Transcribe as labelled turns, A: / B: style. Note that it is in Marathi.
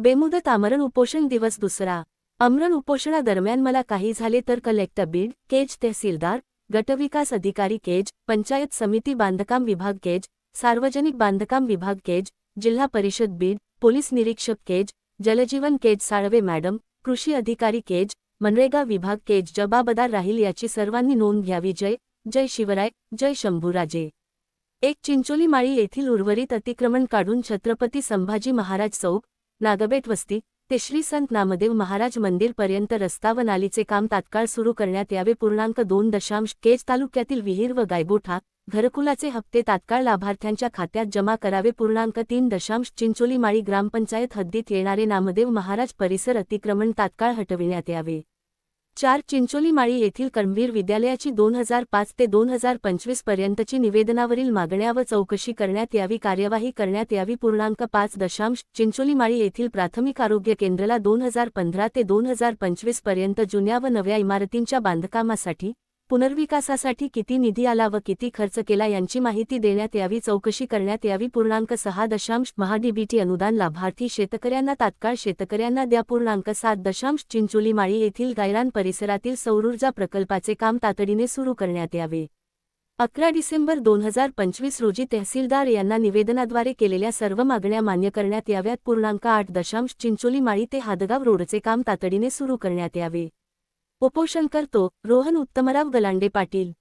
A: बेमुदत आमरण उपोषण दिवस दुसरा. आमरण उपोषणादरम्यान मला काही झाले तर कलेक्टर बीड केज तहसीलदार गटविकास अधिकारी केज पंचायत समिती बांधकाम विभाग केज सार्वजनिक बांधकाम विभाग केज जिल्हा परिषद बीड पोलीस निरीक्षक केज जलजीवन केज साळवे मॅडम कृषी अधिकारी केज मनरेगा विभाग केज जबाबदार राहील याची सर्वांनी नोंद घ्यावी. जय जय शिवराय जय शंभूराजे. एक चिंचोली माळी येथील उर्वरित अतिक्रमण काढून छत्रपती संभाजी महाराज चौक नागबेट वस्ती ते श्री संत नामदेव महाराज मंदिर पर्यंत रस्ता व नालीचे काम तात्काळ सुरू करण्यात यावे पूर्णांक दोन दशांश केज तालुक्यातील विहीर व गायबोठा घरकुलाचे हप्ते तात्काळ लाभार्थ्यांच्या खात्यात जमा करावे पूर्णांक तीन दशांश चिंचोली माळी ग्रामपंचायत हद्दीत येणारे नामदेव महाराज परिसर अतिक्रमण तात्काळ हटविण्यात यावे. चार चिंचोलीमाळी येथील कर्मवीर विद्यालयाची दोन हजार पाच ते दोन हजार पंचवीस पर्यंतची निवेदनावरील मागण्या व चौकशी करण्यात यावी कार्यवाही करण्यात यावी पूर्णांक पाच दशांश चिंचोलीमाळी येथील प्राथमिक आरोग्य केंद्राला दोन हजार पंधरा ते दोन हजार पंचवीसपर्यंत जुन्या व नव्या इमारतींच्या बांधकामासाठी पुनर्विकासासाठी किती निधी आला व किती खर्च केला यांची माहिती देण्यात यावी चौकशी करण्यात यावी. पूर्णांक सहा दशांश महाडीबीटी अनुदान लाभार्थी शेतकऱ्यांना तात्काळ शेतकऱ्यांना द्या. पूर्णांक सात दशांश चिंचोली माळी येथील गायरान परिसरातील सौरऊर्जा प्रकल्पाचे काम तातडीने सुरू करण्यात यावे. अकरा डिसेंबर दोन हजार पंचवीस रोजी तहसीलदार यांना निवेदनाद्वारे केलेल्या सर्व मागण्या मान्य करण्यात याव्यात. पूर्णांक आठ दशांश चिंचोली माळी ते हादगाव रोडचे काम तातडीने सुरू करण्यात यावे. उपोषण करतो रोहन उत्तमराव गलांडे पाटील.